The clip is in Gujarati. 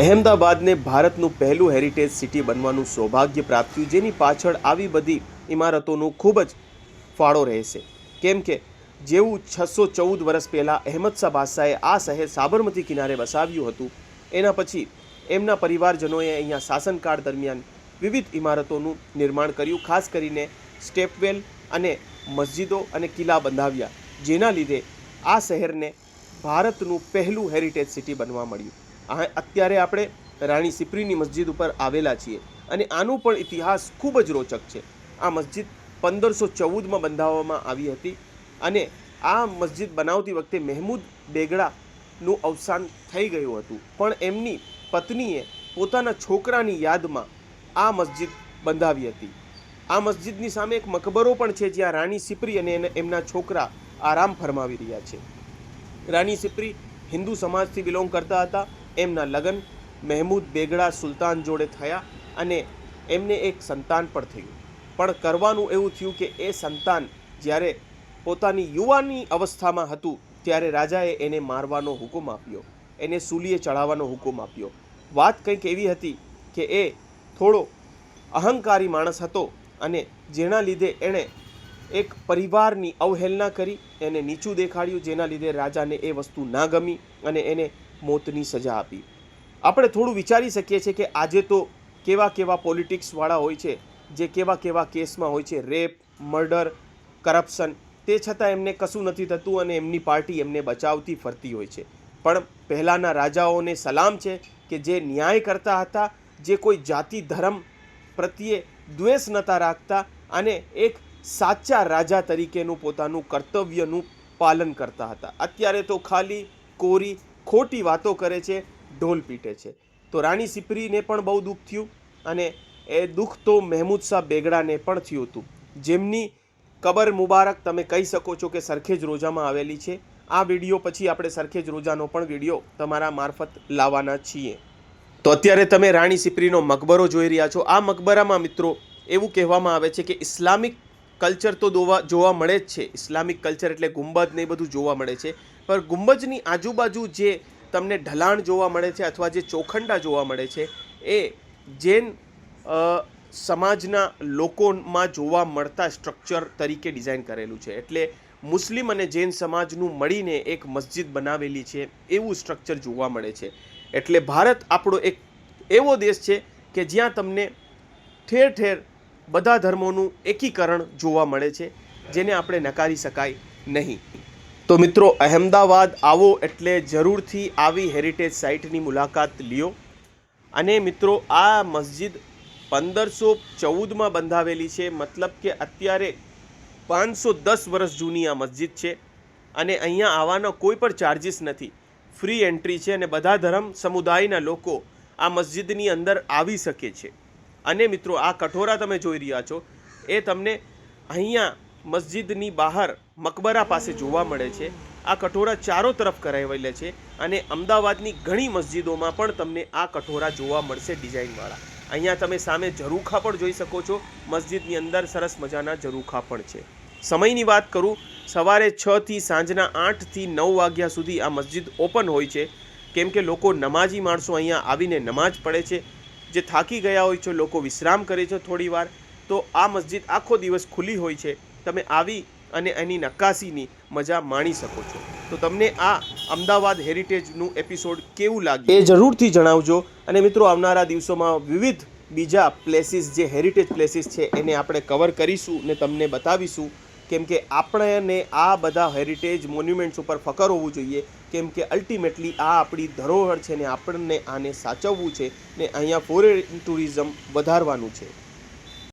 અહેમદાબાદને ભારતનું પહેલું હેરિટેજ સિટી બનવાનું સૌભાગ્ય પ્રાપ્ત થયું, જેની પાછળ આવી બધી ઇમારતોનું ખૂબ જ ફાળો રહેશે. કેમ કે જેવું છસો ચૌદ વર્ષ પહેલાં અહેમદ શાહ બાદશાહે આ શહેર સાબરમતી કિનારે વસાવ્યું હતું, એના પછી એમના પરિવારજનોએ અહીંયા શાસનકાળ દરમિયાન વિવિધ ઇમારતોનું નિર્માણ કર્યું, ખાસ કરીને સ્ટેપવેલ અને મસ્જિદો અને કિલ્લા બંધાવ્યા, જેના લીધે આ શહેરને ભારતનું પહેલું હેરિટેજ સિટી બનવા મળ્યું. અત્યારે આપણે રાણી સિપ્રીની મસ્જિદ ઉપર આવેલા છીએ અને આનું પણ ઇતિહાસ ખૂબ જ રોચક છે. આ મસ્જિદ પંદરસો ચૌદમાં બંધાવવામાં આવી હતી અને આ મસ્જિદ બનાવતી વખતે મહેમૂદ બેગડાનું અવસાન થઈ ગયું હતું. પણ એમની પત્નીએ પોતાના છોકરાની યાદમાં આ મસ્જિદ બંધાવી હતી. આ મસ્જિદની સામે એક મકબરો પણ છે જ્યાં રાણી સિપ્રી અને એમના છોકરા આરામ ફરમાવી રહ્યા છે. રાણી સિપ્રી હિન્દુ સમાજથી બિલોંગ કરતા હતા એમના લગ્ન મહેમૂદ બેગડા સુલતાન જોડે થયા અને એમને એક સંતાન પણ થયું. પણ કરવાનું એવું થયું કે એ સંતાન જ્યારે પોતાની યુવાની અવસ્થામાં હતું, ત્યારે રાજાએ એને મારવાનો હુકમ આપ્યો. એને સૂલીએ ચડાવવાનો હુકમ આપ્યો. વાત કંઈક એવી હતી કે એ થોડો અહંકારી માણસ હતો અને જેના લીધે એણે એક પરિવારની અવહેલના કરી, એને નીચું દેખાડ્યું, જેના લીધે રાજાને એ વસ્તુ ના ગમી અને એને મોતની સજા આપી. આપણે થોડું વિચારી શકીએ છીએ કે આજે તો કેવા કેવા પોલિટિક્સવાળા હોય છે, જે કેવા કેવા કેસમાં હોય છે રેપ મર્ડર કરપ્શન તે છતાં એમને કશું નથી થતું અને એમની પાર્ટી એમને બચાવતી ફરતી હોય છે. પણ પહેલાંના રાજાઓને સલામ છે કે જે ન્યાય કરતા હતા, જે કોઈ જાતિ ધર્મ પ્રત્યે દ્વેષ નહોતા રાખતા અને એક સાચા રાજા તરીકેનું પોતાનું કર્તવ્યનું પાલન કરતા હતા. અત્યારે તો ખાલી કોરી ખોટી વાતો કરે છે, ઢોલ પીટે છે. તો રાણી સિપ્રીને પણ બહુ દુઃખ થયું અને એ દુઃખ તો મહેમૂદ શાહ બેગડાને પણ થયું હતું. જેમની કબર મુબારક તમે કહી શકો છો કે સરખેજ રોજામાં આવેલી છે. આ વીડિયો પછી આપણે સરખેજ રોજાનો પણ વીડિયો તમારા મારફત લાવવાના છીએ. તો અત્યારે તમે રાણી સિપ્રીનો મકબરો જોઈ રહ્યા છો. આ મકબરામાં મિત્રો એવું કહેવામાં આવે છે કે ઇસ્લામિક કલ્ચર તો દોવા જોવા મળે જ છે. ઇસ્લામિક કલ્ચર એટલે ગુંબદ ને બધું જોવા મળે છે. પણ ગુંબજની આજુબાજુ જે તમને ઢલાણ જોવા મળે છે અથવા જે ચોખંડા જોવા મળે છે, એ જૈન સમાજના લોકોમાં જોવા મળતા સ્ટ્રક્ચર તરીકે ડિઝાઇન કરેલું છે. એટલે મુસ્લિમ અને જૈન સમાજનું મળીને એક મસ્જિદ બનાવેલી છે, એવું સ્ટ્રક્ચર જોવા મળે છે. એટલે ભારત આપણો એક એવો દેશ છે કે જ્યાં તમને ઠેર ઠેર બધા ધર્મોનું એકીકરણ જોવા મળે છે, જેને આપણે નકારી શકાય નહીં. તો મિત્રો, અહેમદાબાદ આવો એટલે જરૂરથી આવી હેરિટેજ સાઇટની મુલાકાત લ્યો. અને મિત્રો, આ મસ્જિદ પંદરસો ચૌદમાં બંધાવેલી છે. મતલબ કે અત્યારે પાંચસો દસ વર્ષ જૂની આ મસ્જિદ છે. અને અહીંયા આવવાનો કોઈ પણ ચાર્જિસ નથી. ફ્રી એન્ટ્રી છે અને બધા ધર્મ સમુદાયના લોકો આ મસ્જિદની અંદર આવી શકે છે. અને મિત્રો, આ કઠોરા તમે જોઈ રહ્યા છો. એ તમને અહીંયા મસ્જિદની બહાર મકબરા પાસે જોવા મળે છે. આ કઠોરા ચારો તરફ કરાવેલા છે અને અમદાવાદની ઘણી મસ્જિદોમાં પણ તમને આ કઠોરા જોવા મળશે ડિઝાઇનવાળા. અહીંયા તમે સામે ઝરૂખા પણ જોઈ શકો છો. મસ્જિદની અંદર સરસ મજાના ઝરૂખા પણ છે. સમયની વાત કરું, સવારે છથી સાંજના આઠથી નવ વાગ્યા સુધી આ મસ્જિદ ઓપન હોય છે. કેમ કે લોકો નમાજી માણસો અહીંયા આવીને નમાજ પડે છે. જે થાકી ગયા હોય છે, લોકો વિશ્રામ કરે છે થોડીવાર. તો આ મસ્જિદ આખો દિવસ ખુલ્લી હોય છે. તમે આવી અને એની નક્કાશીની મજા માણી શકો છો. તો તમને આ અમદાવાદ હેરિટેજનું એપિસોડ કેવું લાગ્યું એ જરૂરથી જણાવજો. અને મિત્રો, આવનારા દિવસોમાં વિવિધ બીજા પ્લેસીસ, જે હેરિટેજ પ્લેસીસ છે, એને આપણે કવર કરીશું ને તમને બતાવીશું. કેમ કે આપણને આ બધા હેરિટેજ મોન્યુમેન્ટ્સ ઉપર ફકર હોવું જોઈએ. કેમ કે અલ્ટિમેટલી આ આપણી ધરોહર છે ને આપણને આને સાચવવું છે ને અહીંયા ફોરેન ટુરિઝમ વધારવાનું છે.